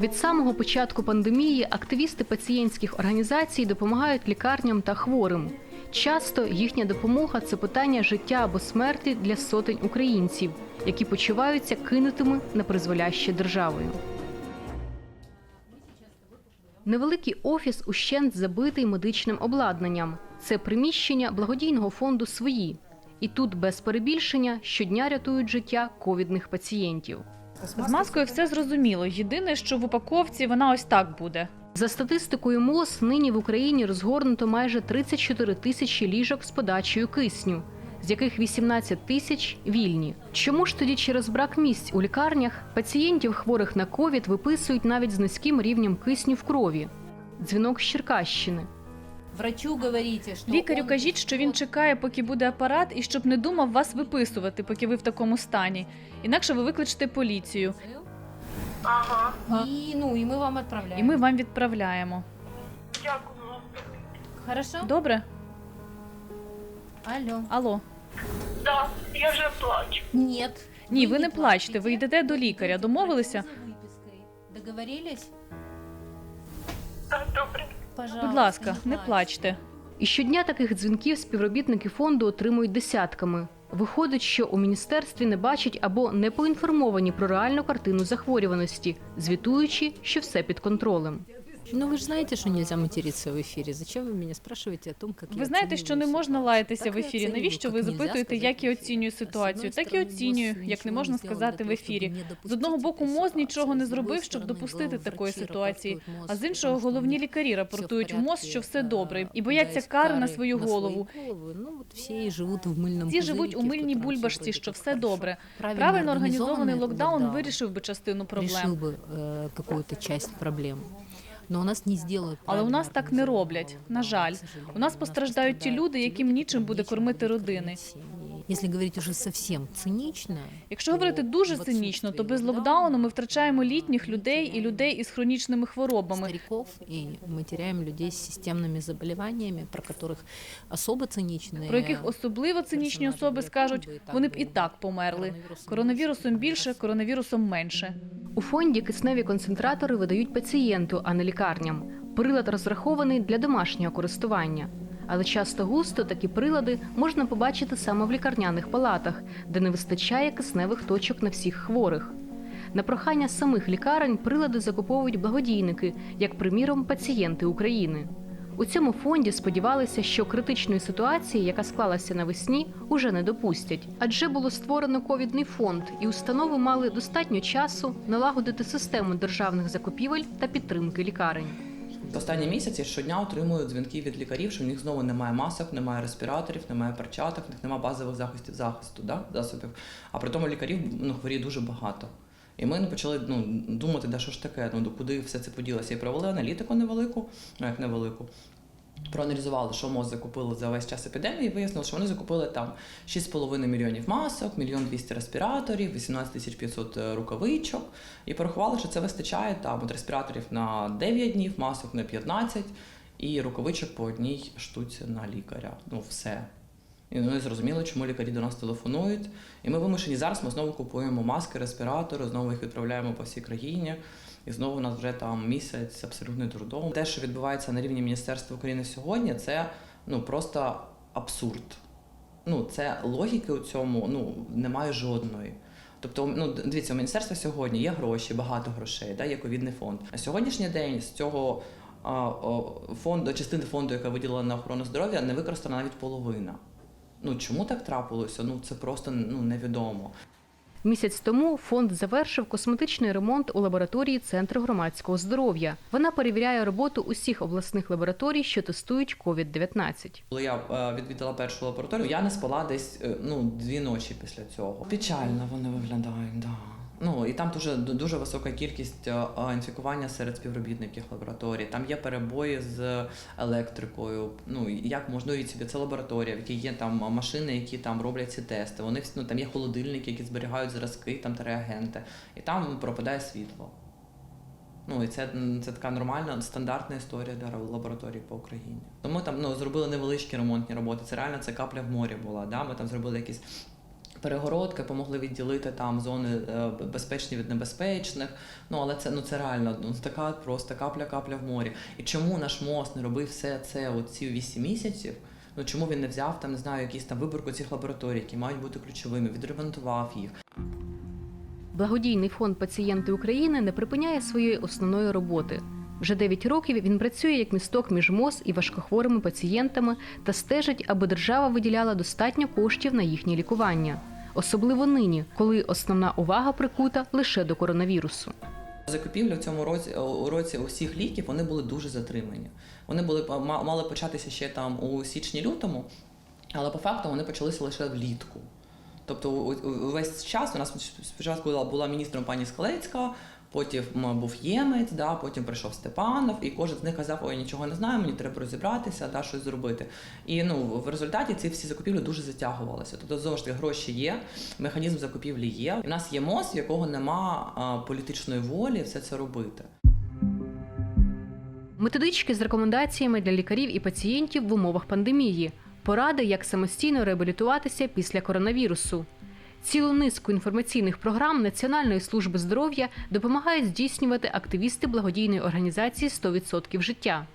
Від самого початку пандемії активісти пацієнтських організацій допомагають лікарням та хворим. Часто їхня допомога це питання життя або смерті для сотень українців, які почуваються кинутими на призволяще державою. Невеликий офіс ущент забитий медичним обладнанням. Це приміщення благодійного фонду свої. І тут без перебільшення щодня рятують життя ковідних пацієнтів. З маскою все зрозуміло. Єдине, що в упаковці вона ось так буде. За статистикою МОЗ, нині в Україні розгорнуто майже 34 тисячі ліжок з подачею кисню, з яких 18 тисяч вільні. Чому ж тоді через брак місць у лікарнях пацієнтів хворих на ковід виписують навіть з низьким рівнем кисню в крові? Дзвінок з Черкащини. Врачу говорите, что Лікарю он- кажіть, що він чекає, поки буде апарат, і щоб не думав вас виписувати, поки ви в такому стані. Інакше ви викличете поліцію, И, ну, и мы вам отправляем. і ми вам відправляємо. Хорошо? Добре? Алло. Алло. Да, я вже плачу. Нет. Ні, ви не плачте, ви йдете до лікаря. Домовилися? Договорились? Так, добре. Пожалуйста. Будь ласка, не плачте. І щодня таких дзвінків співробітники фонду отримують десятками. Виходить, що у міністерстві не бачать або не поінформовані про реальну картину захворюваності, звітуючи, що все під контролем. Ну, вы же знаете, что нельзя материться в эфире. Зачем вы меня спрашиваете о том, как я Ви знаєте, оцениваю що не можна ситуацию? лаятися Так в и ефірі. оцениваю, Навіщо ви как нельзя запитуєте, сказать як я в эфире. оцінюю С ситуацію? одной Так і стороны, оцінюю, МОЗ як не ничего можна сделал сказати для в того, чтобы ефірі. не З допустить одного боку, этой МОЗ нічого не ситуации. С другой зробив, щоб стороны, допустити главврачи такої ситуації. рапортуют МОЗ А з о іншого, том, что головні у них лікарі всё в рапортують в МОЗ, порядке, що все а, добре, і бояться дать кари на кары свою свої голову. голови. Ну, от всі і живуть в мильному Всі живуть у пузиріки, в мильній котрому бульбашці, вроде що как все хорошо. добре. Правильно організований локдаун вирішив би частину решил проблем. бы э, какую-то часть проблем. Но у нас не сделают Але у нас так не роблять. На жаль, у нас постраждають ті люди, яким нічим буде кормити родини. Если говорить уже совсем цинично, Якщо говорити дуже в цинічно, то без отсутствии локдауну ми втрачаємо літніх людей і людей із хронічними хворобами. стариков, и мы теряем людей с системными заболеваниями, про которых особо циничные. Про яких особливо цинічні особи скажуть, вони б і так померли. Коронавірусом більше, коронавірусом менше. У фонді кисневі концентратори видають пацієнту, а не лікарням. Прилад розрахований для домашнього користування. Але часто густо такі прилади можна побачити саме в лікарняних палатах, де не вистачає кисневих точок на всіх хворих. На прохання самих лікарень прилади закуповують благодійники, як приміром пацієнти України. У цьому фонді сподівалися, що критичної ситуації, яка склалася навесні, уже не допустять. Адже було створено ковідний фонд, і установи мали достатньо часу налагодити систему державних закупівель та підтримки лікарень. Останні місяці щодня отримую дзвінки від лікарів, що в них знову немає масок, немає респіраторів, немає перчаток, в них немає базових захистів захисту, да, засобів. А при тому лікарів ну, хворіє дуже багато. І ми почали ну, думати, да що ж таке, ну куди все це поділося. І провели аналітику невелику, ну як невелику. Проаналізували, що МОЗ закупили за весь час епідемії, вияснили, що вони закупили там 6,5 мільйонів масок, мільйон 200 респіраторів, 18 тисяч 500 рукавичок. І порахували, що це вистачає там от респіраторів на 9 днів, масок на 15 і рукавичок по одній штуці на лікаря. Ну все. І вони зрозуміли, чому лікарі до нас телефонують. І ми вимушені зараз. Ми знову купуємо маски, респіратори, знову їх відправляємо по всій країні. І знову у нас вже там місяць абсолютний трудом. Те, що відбувається на рівні Міністерства України сьогодні, це ну просто абсурд. Ну, це логіки у цьому ну, немає жодної. Тобто, ну дивіться, у міністерства сьогодні є гроші, багато грошей, да, є ковідний фонд. На сьогоднішній день з цього фонду, частини фонду, яка виділена на охорону здоров'я, не використана навіть половина. Ну чому так трапилося? Ну це просто ну невідомо. Місяць тому фонд завершив косметичний ремонт у лабораторії Центру громадського здоров'я. Вона перевіряє роботу усіх обласних лабораторій, що тестують COVID-19. Коли я е, відвідала першу лабораторію, я не спала десь е, ну дві ночі після цього. Печально вони виглядають, да. Ну і там дуже дуже висока кількість е, е, інфікування серед співробітників лабораторії. Там є перебої з електрикою. Ну як можна уявити собі, це лабораторія, в якій є там машини, які там роблять ці тести. Вони ну там є холодильники, які зберігають зразки, там та реагенти, і там пропадає світло. Ну і це, це така нормальна стандартна історія для лабораторій по Україні. Тому там ну зробили невеличкі ремонтні роботи. Це реально це капля в морі була. Да? Ми там зробили якісь Перегородки помогли відділити там зони е, безпечні від небезпечних. Ну але це ну це реально ну, така просто капля-капля в морі. І чому наш мост не робив все це от ці 8 місяців? Ну чому він не взяв там, не знаю, якісь там виборку цих лабораторій, які мають бути ключовими, відремонтував їх. Благодійний фонд Пацієнти України не припиняє своєї основної роботи. Вже 9 років він працює як місток між МОЗ і важкохворими пацієнтами та стежить, аби держава виділяла достатньо коштів на їхнє лікування. Особливо нині, коли основна увага прикута лише до коронавірусу. Закупівлі в цьому році у році усіх ліків вони були дуже затримані. Вони були ма- мали початися ще там у січні-лютому, але по факту вони почалися лише влітку. Тобто увесь час у нас спочатку була міністром пані Скалецька, потім був Ємець, да, потім прийшов Степанов, і кожен з них казав, ой, нічого не знаю, мені треба розібратися, да, щось зробити. І ну, в результаті ці всі закупівлі дуже затягувалися. Тобто, знову ж таки, гроші є, механізм закупівлі є. В нас є МОЗ, в якого нема політичної волі все це робити. Методички з рекомендаціями для лікарів і пацієнтів в умовах пандемії, поради, як самостійно реабілітуватися після коронавірусу. Цілу низку інформаційних програм Національної служби здоров'я допомагають здійснювати активісти благодійної організації «100% життя.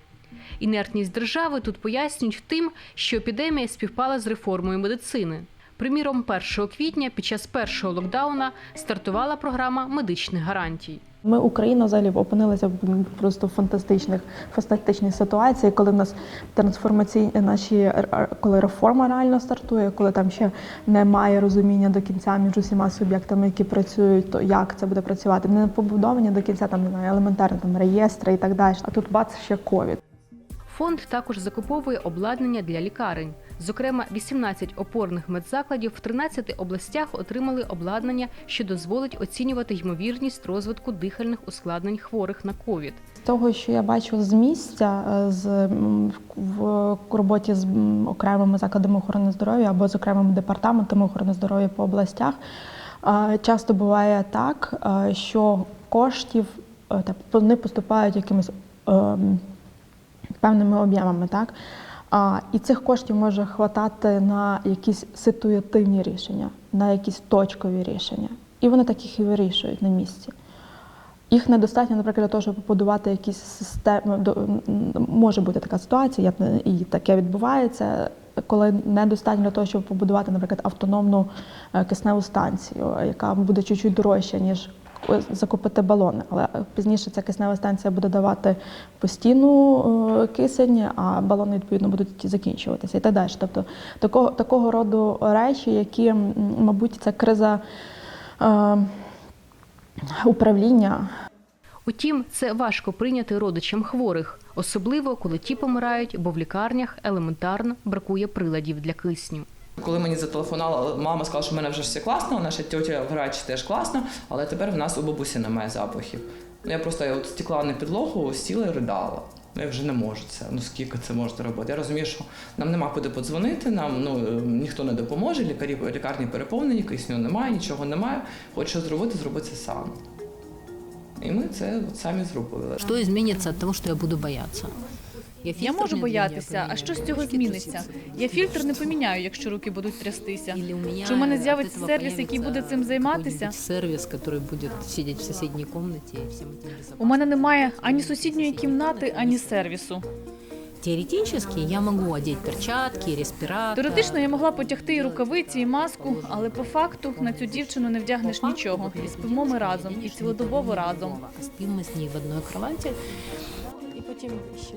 Інертність держави тут пояснюють тим, що епідемія співпала з реформою медицини. Приміром, 1 квітня під час першого локдауна стартувала програма медичних гарантій. Ми, Україна, взагалі опинилися в просто фантастичних фантастичних ситуації, коли в нас трансформаційні наші коли реформа реально стартує, коли там ще немає розуміння до кінця між усіма суб'єктами, які працюють, то як це буде працювати. Не побудовані до кінця там немає елементарно там реєстри і так далі. А тут бац ще ковід. Фонд також закуповує обладнання для лікарень. Зокрема, 18 опорних медзакладів в 13 областях отримали обладнання, що дозволить оцінювати ймовірність розвитку дихальних ускладнень хворих на ковід. З того, що я бачу з місця, е, з в роботі з окремими закладами охорони здоров'я або з окремими департаментами охорони здоров'я по областях, е, часто буває так, е, що коштів е, вони поступають якимись ем, певними об'ємами, так? А, і цих коштів може хватати на якісь ситуативні рішення, на якісь точкові рішення. І вони так їх і вирішують на місці. Їх недостатньо, наприклад, для того, щоб побудувати якісь системи. Може бути така ситуація, і таке відбувається, коли недостатньо для того, щоб побудувати, наприклад, автономну е, кисневу станцію, яка буде чуть-чуть дорожча, ніж закупити балони. Але пізніше ця киснева станція буде давати постійну е, кисень, а балони відповідно будуть закінчуватися і так далі. Тобто такого, такого роду речі, які, мабуть, це криза. е, Управління Утім, це важко прийняти родичам хворих, особливо коли ті помирають, бо в лікарнях елементарно бракує приладів для кисню. Коли мені зателефонувала, мама сказала, що в мене вже все класно, наша тьотя врач теж класно, але тепер в нас у бабусі немає запахів. Я просто я от стекла на підлогу, сіла і ридала. Ну, я вже не можу це. Ну скільки це можна робити? Я розумію, що нам нема куди подзвонити, нам ну е, ніхто не допоможе, лікарі лікарні переповнені, кисню немає, нічого немає. Хоч що зробити, зроби це сам. І ми це от самі зробили. Что изменится от того, что я буду бояться? Я можу боятися, а що з цього зміниться? Я фільтр не поміняю, якщо руки будуть трястися. Чи у мене з'явиться сервіс, який буде цим займатися? Сервіс, який буде сидіти в сусідній кімнаті і всім У мене немає ані сусідньої кімнати, ані сервісу. Теоретически я могу одеть перчатки, респиратор. Теоретично я могла потягти і рукавиці, і маску, але по факту на цю дівчину не вдягнеш нічого. І спимо ми разом, і цілодобово разом. А спимо ми з нею в одній кроваті. і потім ще